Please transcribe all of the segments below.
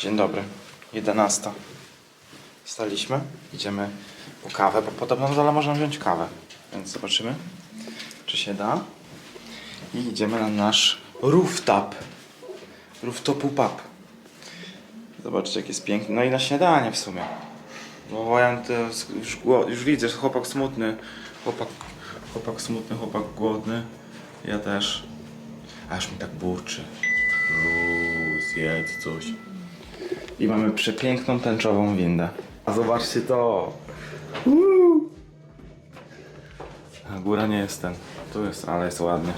Dzień dobry. 11. Staliśmy. Idziemy po kawę, bo podobno na dole można wziąć kawę. Więc zobaczymy, czy się da. I idziemy na nasz rooftop. Rooftop pub. Zobaczcie, jak jest piękny. No i na śniadanie w sumie. Bo Wojan to już, już widzę, że chłopak smutny. Chłopak, chłopak smutny, chłopak głodny. Ja też. Aż mi tak burczy. Uuu, zjedz coś. I mamy przepiękną tęczową windę. A zobaczcie to. Uuu. A góra nie jest ten. Tu jest, ale jest ładnie.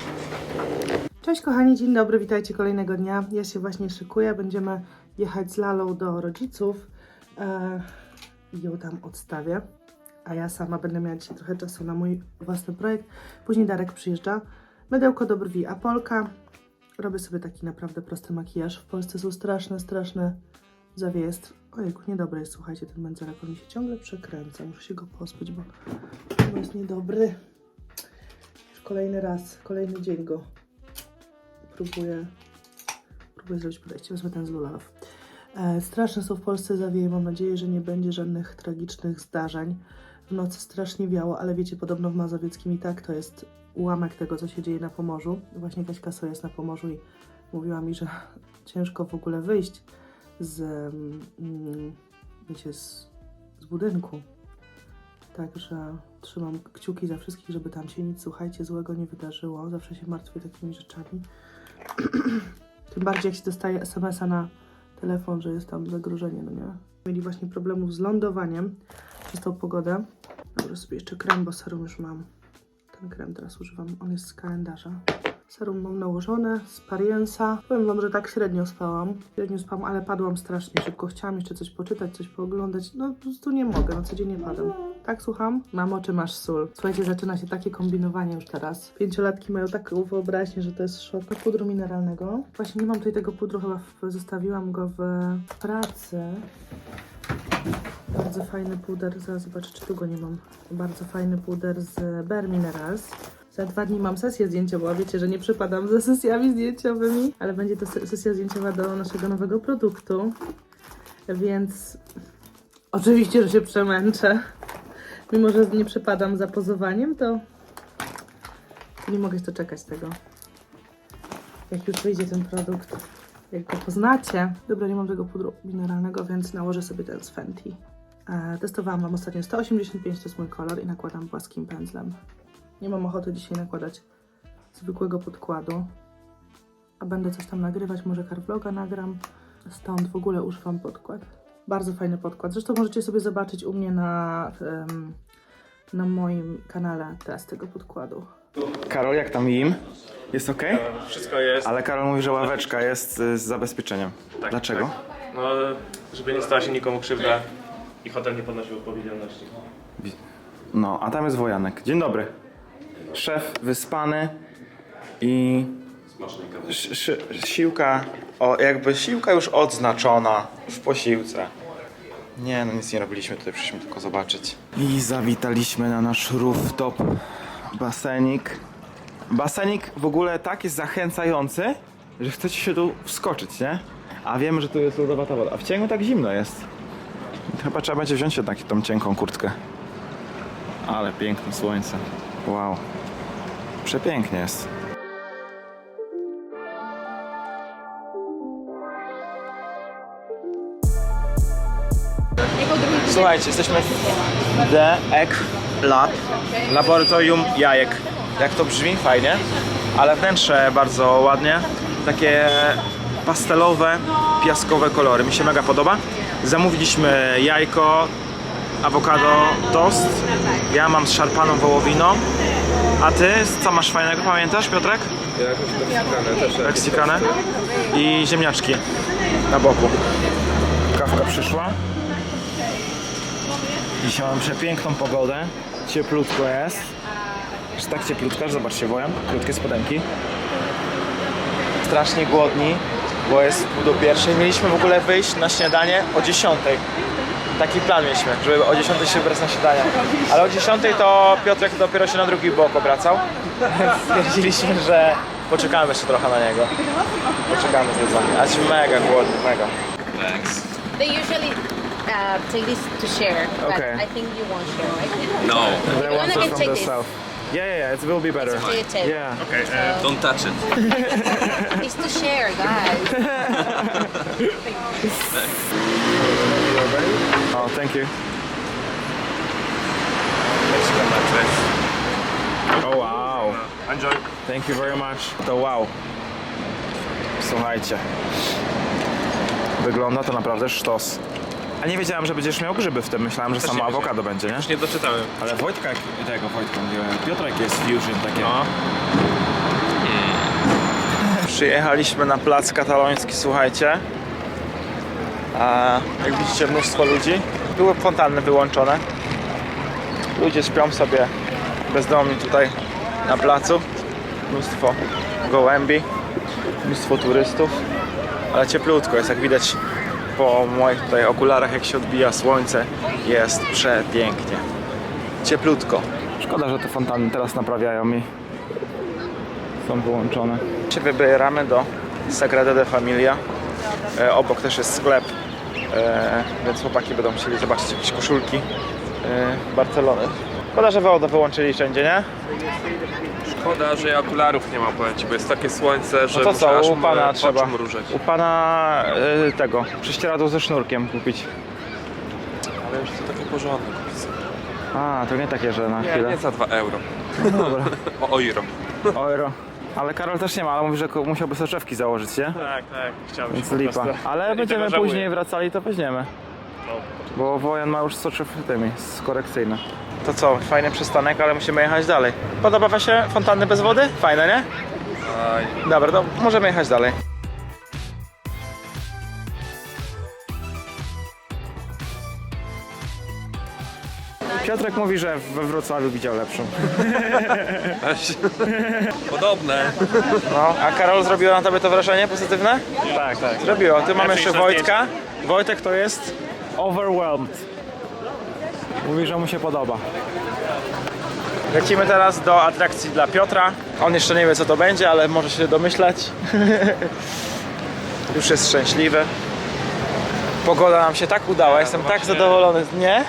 Cześć kochani, dzień dobry, witajcie kolejnego dnia. Ja się właśnie szykuję, będziemy jechać z Lalą do rodziców e, i ją tam odstawię. A ja sama będę miała dzisiaj trochę czasu na mój własny projekt. Później Darek przyjeżdża. Mydełko do brwi Apolka. Robię sobie taki naprawdę prosty makijaż. W Polsce są straszne, straszne zawieje. Str- Ojejku, niedobry jest, słuchajcie, ten mędzelek. On mi się ciągle przekręca. Muszę się go pozbyć, bo, bo jest niedobry. Już kolejny raz, kolejny dzień go próbuję, próbuję zrobić podejście. Wezmę ten z Lulaw. E, straszne są w Polsce zawieje. Mam nadzieję, że nie będzie żadnych tragicznych zdarzeń. W nocy strasznie wiało, ale wiecie, podobno w Mazowieckim i tak to jest ułamek tego, co się dzieje na Pomorzu. Właśnie Kaśka So jest na Pomorzu i mówiła mi, że ciężko w ogóle wyjść z, mm, wiecie, z, z budynku. Także trzymam kciuki za wszystkich, żeby tam się nic, słuchajcie, złego nie wydarzyło. Zawsze się martwię takimi rzeczami. Tym bardziej jak się dostaje SMS-a na telefon, że jest tam zagrożenie, no nie? Mieli właśnie problemów z lądowaniem przez tą pogodę. Dobra, sobie jeszcze krem, bo serum już mam. Ten krem teraz używam, on jest z kalendarza. Serum mam nałożone z Pariensa. Powiem wam, że tak średnio spałam. Średnio spałam, ale padłam strasznie szybko. Chciałam jeszcze coś poczytać, coś pooglądać. No po prostu nie mogę, no codziennie padam. Tak, słucham? Mamo, czy masz sól? Słuchajcie, zaczyna się takie kombinowanie już teraz. Pięciolatki mają taką wyobraźnię, że to jest szok. Pudru mineralnego. Właśnie nie mam tutaj tego pudru, chyba w, zostawiłam go w pracy. Bardzo fajny puder, zaraz zobaczę, czy tu go nie mam. Bardzo fajny puder z Bare Minerals. Za dwa dni mam sesję zdjęciową, wiecie, że nie przypadam za sesjami zdjęciowymi, ale będzie to se- sesja zdjęciowa do naszego nowego produktu, więc oczywiście, że się przemęczę. Mimo, że nie przypadam za pozowaniem, to nie mogę się doczekać tego. Jak już wyjdzie ten produkt, jak go poznacie. Dobra, nie mam tego pudru mineralnego, więc nałożę sobie ten z Fenty. E, testowałam wam ostatnio 185, to jest mój kolor i nakładam płaskim pędzlem. Nie mam ochoty dzisiaj nakładać zwykłego podkładu. A będę coś tam nagrywać, może carvloga nagram. Stąd w ogóle używam podkład. Bardzo fajny podkład. Zresztą możecie sobie zobaczyć u mnie na, na moim kanale test tego podkładu. Karol, jak tam im? Jest ok? Wszystko jest. Ale Karol mówi, że ławeczka jest y, z zabezpieczeniem. Tak, Dlaczego? tak. No, żeby nie stała się nikomu krzywda i hotel nie ponosił odpowiedzialności. No, a tam jest Wojanek. Dzień dobry. Szef wyspany i sz, siłka, o, jakby siłka już odznaczona w posiłce. Nie, no nic nie robiliśmy, tutaj przyszliśmy tylko zobaczyć. I zawitaliśmy na nasz rooftop basenik. Basenik w ogóle tak jest zachęcający, że chcecie się tu wskoczyć, nie? A wiemy, że tu jest lodowata woda. A w cieniu tak zimno jest. Chyba trzeba będzie wziąć jednak tą cienką kurtkę. Ale piękne słońce. Wow. Przepięknie jest. Słuchajcie, jesteśmy w The Egg Lab. Laboratorium jajek. Jak to brzmi? Fajnie. Ale wnętrze bardzo ładnie. Takie pastelowe, piaskowe kolory. Mi się mega podoba. Zamówiliśmy jajko, awokado, tost. Ja mam z szarpaną wołowiną. A ty co masz fajnego? Pamiętasz, Piotrek? Meksykanę i ziemniaczki na boku. Kawka przyszła. Dzisiaj mam przepiękną pogodę. Cieplutko jest. Jest tak cieplutko, że zobaczcie, wojan. Krótkie spodenki. Strasznie głodni, bo jest do pierwszej. Mieliśmy w ogóle wyjść na śniadanie o 10. Taki plan mieliśmy, żeby o 10 się wybrać na śniadanie. Ale o 10 to Piotrek dopiero się na drugi bok obracał. Więc stwierdziliśmy, że poczekamy jeszcze trochę na niego. Poczekamy z jedzeniem. A jesteśmy mega głodni, mega. Thanks. They usually uh, take this to share, but Okay. I think you won't share, right? No, You want can from take this. Yeah, yeah, yeah, it will be better. To your table. Yeah. Okej, e, don't touch it. It's to share, guys. Oh, thank you. Mexican mattress. Oh, wow. Enjoy. Thank you very much. To wow. Słuchajcie. Wygląda to naprawdę sztos. A nie wiedziałem, że będziesz miał grzyby w tym. Myślałem, że Też samo nie wiedziałem. awokado będzie, nie? Już nie doczytałem. Ale Wojtka, jak- tego Wojtka mówiłem, Piotrek jest fusion takie. No. Przyjechaliśmy na plac kataloński, słuchajcie. A jak widzicie mnóstwo ludzi. Były fontanny wyłączone. Ludzie śpią sobie bezdomni tutaj na placu. Mnóstwo gołębi, mnóstwo turystów. Ale cieplutko jest, jak widać po moich tutaj okularach, jak się odbija słońce. Jest przepięknie. Cieplutko. Szkoda, że te fontanny teraz naprawiają i są wyłączone. Się wybieramy do Sagrada de Familia. E, obok też jest sklep, więc chłopaki będą chcieli zobaczyć jakieś koszulki e, Barcelony. Szkoda, że wodę wyłączyli wszędzie, nie? Szkoda, że ja okularów nie mam, powiem ci, bo jest takie słońce, że No to muszę co, aż u pana trzeba mrużeć. u pana e, tego prześcieradło ze sznurkiem kupić. Ale już to takie porządne. A, to nie takie, że na Nie, chwilę. nie za 2 euro. Dobra. O euro. Euro. Ale Karol też nie ma, ale mówi, że ko- musiałby soczewki założyć, nie? Tak, tak, chciałbym Więc się po lipa. prostu- Ale I będziemy tego żałuję. później wracali, to weźmiemy. No. Bo Wojan ma już soczów tymi, z korekcyjne. To co, fajny przystanek, ale musimy jechać dalej. Podoba wam się fontanny bez wody? Fajne, nie? Aj, Dobra, to możemy jechać dalej. Piotrek mówi, że we Wrocławiu widział lepszą. Podobne. No, a Karol zrobiło na tobie to wrażenie pozytywne? Tak, tak. Zrobiło. Tu mamy jeszcze Wojtka. Wojtek to jest overwhelmed. Mówi, że mu się podoba. Lecimy teraz do atrakcji dla Piotra. On jeszcze nie wie co to będzie, ale może się domyślać. Już jest szczęśliwy. Pogoda nam się tak udała, jestem tak zadowolony. Nie?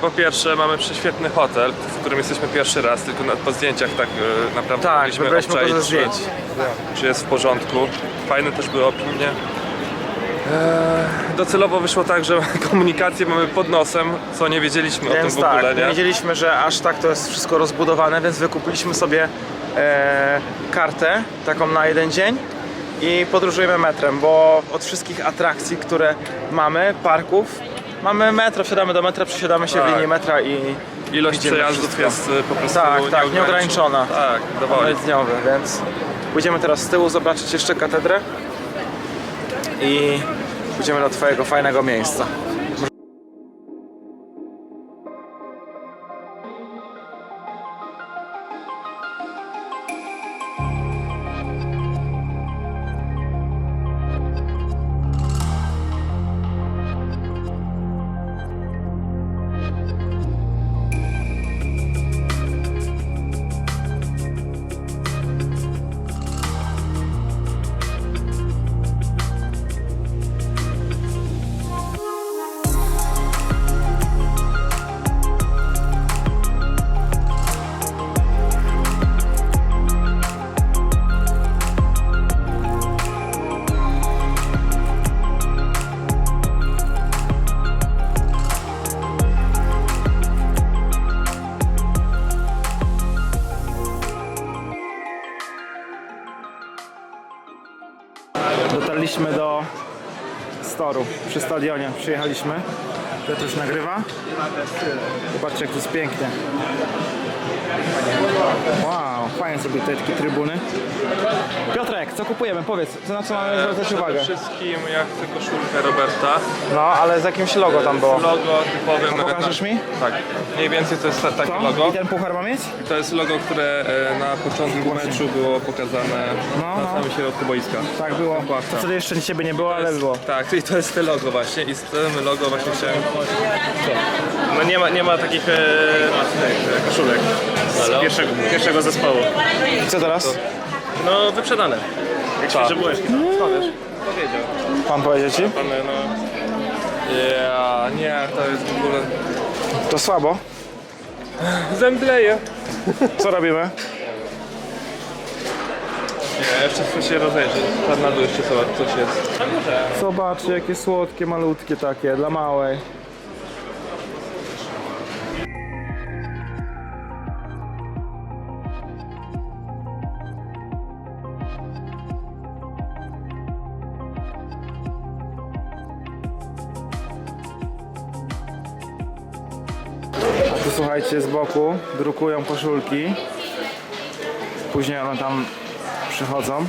Po pierwsze mamy prześwietny hotel, w którym jesteśmy pierwszy raz, tylko na, po zdjęciach tak e, naprawdę Tak, mogliśmy wybraliśmy obczaić, ze czy- zdjęć. Czy jest w porządku. Fajne też były opinie. Eee, docelowo wyszło tak, że komunikację mamy pod nosem, co nie wiedzieliśmy o tym Więc w ogóle, tak, nie nie? wiedzieliśmy, że aż tak to jest wszystko rozbudowane, więc wykupiliśmy sobie e, kartę taką na jeden dzień i podróżujemy metrem, bo od wszystkich atrakcji, które mamy, parków, mamy metro, wsiadamy do metra, przesiadamy się w Tak. linii metra i Ilość widzimy przejazdów wszystko. jest e, po prostu Tak, tak, nieograniczona. Tak, dowoli. dniowy, więc pójdziemy teraz z tyłu zobaczyć jeszcze katedrę i pójdziemy do twojego fajnego miejsca. Dotarliśmy do Storu przy stadionie. Przyjechaliśmy. Piotr już nagrywa. Zobaczcie jak to jest pięknie. Wow, fajnie sobie te takie trybuny. Piotrek, co kupujemy? Powiedz, co na co mamy zwracać uwagę? Przede wszystkim ja chcę koszulkę Roberta. No, ale z jakimś logo tam było. Logo typowym. A pokażesz mi? Tak. Mniej więcej to jest ta, takie logo. I ten puchar ma mieć? To jest logo, które e, na początku meczu było pokazane No, na no. samym środku boiska. Tak było. To wtedy jeszcze ciebie nie było, ale było. Tak, i to jest te logo właśnie i z tym logo właśnie chciałem... No nie ma, nie ma takich e, e, koszulek z pierwszego, pierwszego zespołu. I co teraz? No wyprzedane. Jak świeże bułeczki. No. Skąd wiesz? Powiedział. Pan powiedział ci? Pan, no... Ja, nie, to jest w ogóle... To słabo. Zemdleję. Co robimy? Nie, jeszcze chcę się rozejrzeć. Tam na dół jeszcze zobacz, coś jest. Na górze. Zobaczcie, jakie słodkie, malutkie takie, dla małej. Słuchajcie, z boku drukują koszulki. Później one tam przychodzą.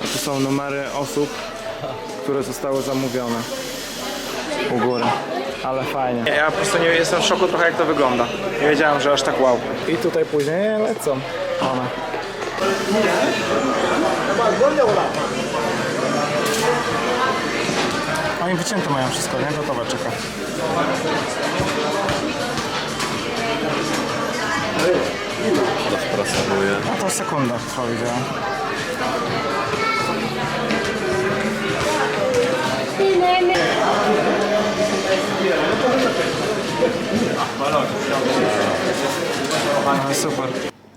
A tu są numery osób, które zostały zamówione u góry. Ale fajnie. Ja po prostu nie jestem w szoku trochę jak to wygląda. Nie wiedziałem, że aż tak wow. I tutaj później lecą one. Oni wycięte mają wszystko, nie? Gotowe czeka. Rozprasowuję. A to sekunda widziałem. Ale super.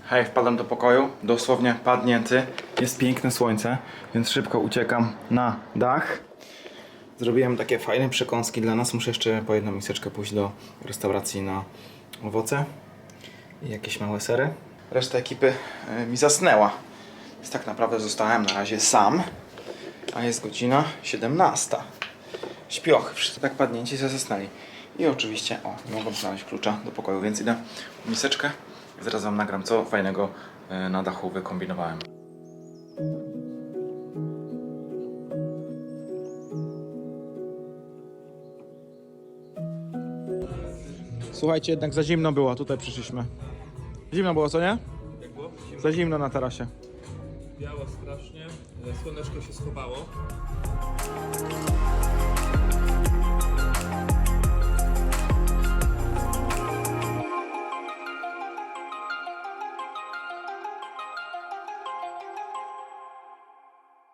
Hej, wpadłem do pokoju, dosłownie padnięty. Jest piękne słońce, więc szybko uciekam na dach. Zrobiłem takie fajne przekąski dla nas. Muszę jeszcze po jedną miseczkę pójść do restauracji na owoce i jakieś małe sery. Reszta ekipy e, mi zasnęła. Więc tak naprawdę zostałem na razie sam, a jest godzina 17. Śpiochy, wszyscy tak padnięci się zasnęli. I oczywiście, o, nie mogłem znaleźć klucza do pokoju, więc idę w miseczkę. Zaraz wam nagram, co fajnego e, na dachu wykombinowałem. Słuchajcie, jednak za zimno było, tutaj przyszliśmy. Zimno było, co nie? Jak było? Za zimno na tarasie. Biało strasznie. Słoneczko się schowało.